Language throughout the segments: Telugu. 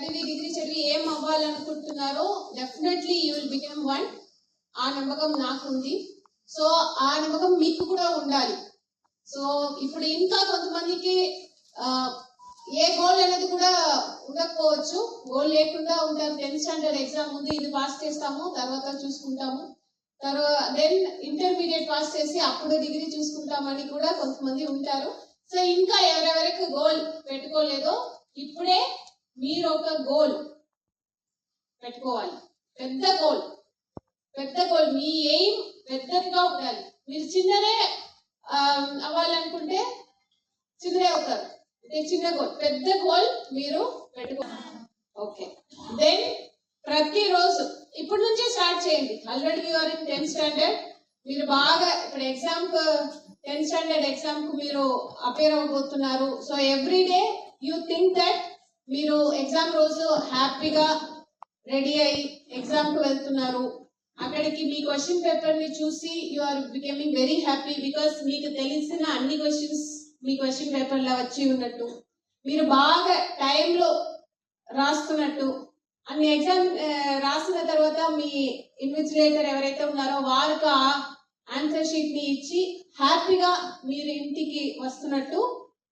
చదివి డిగ్రీ చదివి ఏం అవ్వాలనుకుంటున్నారో definitely you will become one ఆ నమ్మకం నాకు ఉంది సో ఆ నమ్మకం మీకు కూడా ఉండాలి. సో ఇప్పుడు ఇంకా కొంతమందికి ఏ గోల్ అనేది కూడా ఉండకపోవచ్చు. గోల్ లేకుండా ఉంటారు. టెన్త్ స్టాండర్డ్ ఎగ్జామ్ ఉంది. ఇది పాస్ చేస్తాము. తర్వాత చూసుకుంటాము. తర్వాత దెన్ ఇంటర్మీడియట్ పాస్ చేసి అప్పుడు డిగ్రీ చూసుకుంటామని కూడా కొంతమంది ఉంటారు. సో ఇంకా ఎవరెవరికి గోల్ పెట్టుకోలేదో ఇప్పుడే మీరు ఒక గోల్ పెట్టుకోవాలి. పెద్ద గోల్. పెద్ద గోల్. మీ ఎయిమ్ పెద్దగా ఉండాలి. మీరు చిన్నదే అవ్వాలనుకుంటే చిన్నదే అవుతారు. ఇది చిన్న గోల్. పెద్ద గోల్ మీరు పెట్టుకోవాలి ఓకే. దెన్ ప్రతిరోజు ఇప్పటి నుంచే స్టార్ట్ చేయండి. Already you're in tenth standard. మీరు బాగా ఇప్పుడు ఎగ్జామ్ టెన్త్ స్టాండర్డ్ ఎగ్జామ్కు మీరు appear అవ్వబోతున్నారు. So every day you think that మీరు ఎగ్జామ్ రోజు హ్యాపీగా రెడీ అయ్యి ఎగ్జామ్కు వెళ్తున్నారు. అక్కడికి మీ క్వశ్చన్ పేపర్ని చూసి you are becoming very happy because మీకు తెలిసిన అన్ని క్వశ్చన్స్ మీ క్వశ్చన్ పేపర్లో వచ్చి ఉన్నట్టు. మీరు బాగా టైంలో రాస్తున్నట్టు. అన్ని ఎగ్జామ్ రాసిన తర్వాత మీ ఇన్విజిలేటర్ ఎవరైతే ఉన్నారో వారికి ఆ ఆన్సర్ షీట్ని ఇచ్చి హ్యాపీగా మీరు ఇంటికి వస్తున్నట్టు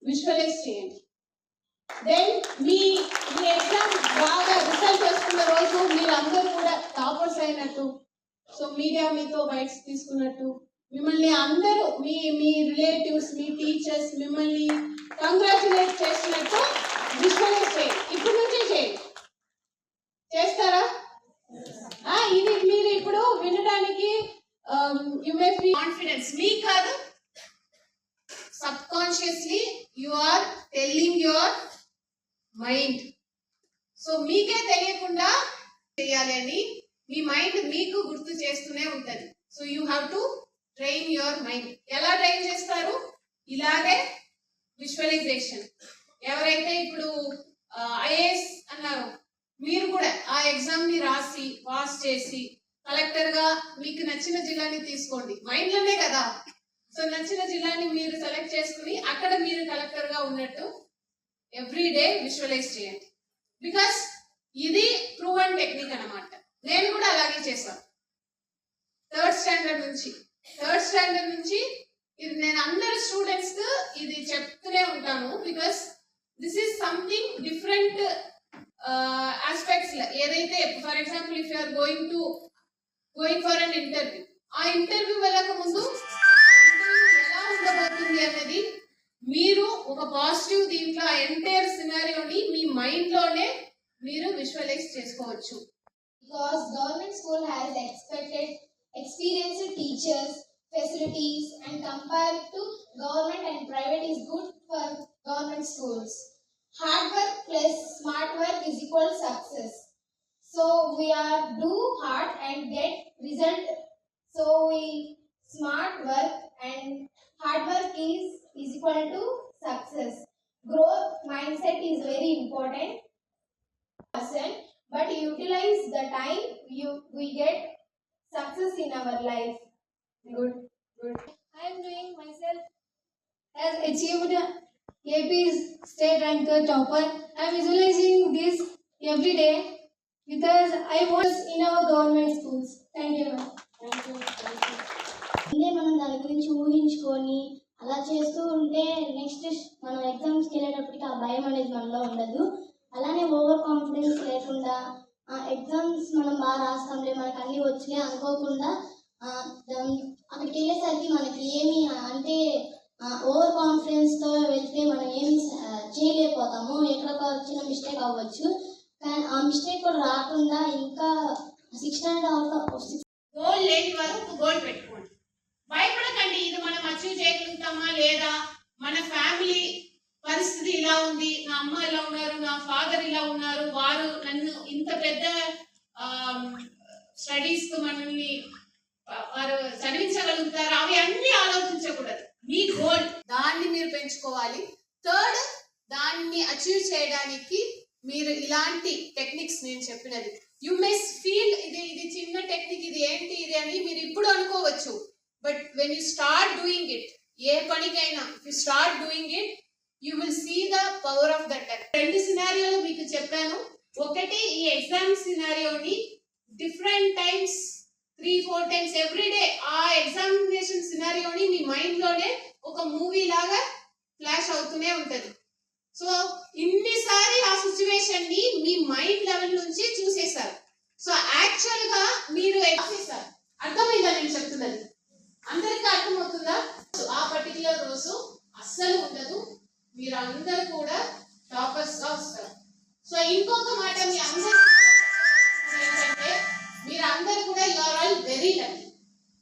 విజువలైజ్ చేయండి. దెన్ మీ మీ ఎగ్జామ్ బాగా రిజల్ట్ వస్తున్న రోజు మీరు అందరూ కూడా టాపర్స్ అయినట్టు సో మీడియా మీతో బైట్స్ తీసుకున్నట్టు మిమ్మల్ని అందరూ మీ మీ రిలేటివ్స్ మీ టీచర్స్ మిమ్మల్ని కంగ్రాచులేట్ చేసినట్టు విజువలైజ్ చేయండి ఇప్పుడు నుంచే చేయండి చేస్తారా? ఇది మీరు ఇప్పుడు వినడానికి యు మే ఫీ కాన్ఫిడెన్స్ మీ కాదు sub consciously you are telling your mind. So మీకే తెలియకుండా చేయాలి అని మీ మైండ్ మీకు గుర్తు చేస్తూనే ఉంటుంది. So you have to train your mind. ఎలా ట్రైన్ చేస్తారు? ఇలాగే విజువలైజేషన్ ఎవరైతే ఇప్పుడు ఐఏఎస్ అన్నారు మీరు కూడా ఆ ఎగ్జామ్ని రాసి పాస్ చేసి కలెక్టర్గా మీకు నచ్చిన జిల్లాని తీసుకోండి. మైండ్లోనే కదా. సో నచ్చిన జిల్లాని మీరు సెలెక్ట్ చేసుకుని అక్కడ మీరు కలెక్టర్గా ఉన్నట్టు ఎవ్రీ డే విజువలైజ్ చేయండి. బికాస్ ఇది ప్రూవన్ టెక్నిక్ అన్నమాట. నేను కూడా అలాగే చేశాను. థర్డ్ స్టాండర్డ్ నుంచి. థర్డ్ స్టాండర్డ్ నుంచి ఇది నేను అందరి స్టూడెంట్స్ ఇది చెప్తూనే ఉంటాను. Because this is something different aspects ఏదైతే for example if you're going to going for an interview ఆ ఇంటర్వ్యూ వెళ్ళక ముందు ఆ ఎలా ఉండబోతుంది అనేది మీరు ఒక పాజిటివ్ దీంట్లో ఎంటైర్ సినారీ మీ మైండ్లోనే మీరు విజువలైజ్ చేసుకోవచ్చు. Because government school has expected experienced teachers facilities and compare to government and private is good for government schools hard work plus smart work is equal success so we are do hard and get result so we smart work and hard work is, is equal to success. Growth mindset is very important person but utilize the time you we get success in our life. Good, good. I am doing myself has achieved AP's state ranker topper. I am visualizing this every day because I was in our government schools. Thank you. Thank you. Thank you. గురించి ఊహించుకొని అలా చేస్తూ ఉంటే నెక్స్ట్ మనం ఎగ్జామ్స్కి వెళ్ళేటప్పటికి ఆ భయం అనేది మనలో ఉండదు. అలానే ఓవర్ కాన్ఫిడెన్స్ లేకుండా ఎగ్జామ్స్ మనం బాగా రాస్తాంలే మనకు అన్నీ వచ్చినాయి అనుకోకుండా అక్కడికి వెళ్ళేసరికి మనకి ఏమి అంటే ఓవర్ కాన్ఫిడెన్స్తో వెళ్తే మనం ఏమి చేయలేకపోతాము. ఎక్కడ ఒక చిన్న మిస్టేక్ అవ్వచ్చు. కానీ ఆ మిస్టేక్ కూడా రాకుండా ఇంకా సిక్స్ హండ్రెడ్ సిక్స్ గోల్ లేని వరకు గోల్ పెట్టుకోండి. భయపడకండి. అచీవ్ చేయగలుగుతామా లేదా? మన ఫ్యామిలీ పరిస్థితి ఇలా ఉంది. నా అమ్మ ఇలా ఉన్నారు నా ఫాదర్ ఇలా ఉన్నారు. వారు నన్ను ఇంత పెద్ద స్టడీస్కు మనల్ని వారు చదివించగలుగుతారు? అవి అన్ని ఆలోచించకూడదు. మీ గోల్ దాన్ని మీరు పెంచుకోవాలి. థర్డ్ దాన్ని అచీవ్ చేయడానికి మీరు ఇలాంటి టెక్నిక్స్ నేను చెప్పినది. యు మెస్ ఫీల్ ఇది ఇది చిన్న టెక్నిక్ ఇది ఏంటి ఇది అని మీరు ఇప్పుడు అనుకోవచ్చు. But when you start doing it ఏ పనికైనా you start doing it you will see the power of that రెండు సినారియోలు మీకు చెప్పాను. ఒకటి ఈ exam సినారియోని different times three four times every day ఆ ఎగ్జామినేషన్ సినారియోని మీ మైండ్లోనే ఒక మూవీ లాగా ఫ్లాష్ అవుతూనే ఉంటుంది. సో ఇన్నిసారి ఆ సిచ్యువేషన్ని మీ మైండ్ లెవెల్ నుంచి చూసేశారు. సో యాక్చువల్గా మీరు చేశారు? అర్థమైందా నేను చెప్తున్నది? అందరికీ అర్థమవుతుందా? ఆ పర్టికులర్ రోజు అస్సలు ఉండదు. మీరు అందరు కూడా టాపర్స్గా వస్తారు. సో ఇంకొక మాట మీ అందరూ ఏంటంటే మీరు అందరు కూడా you are all very lucky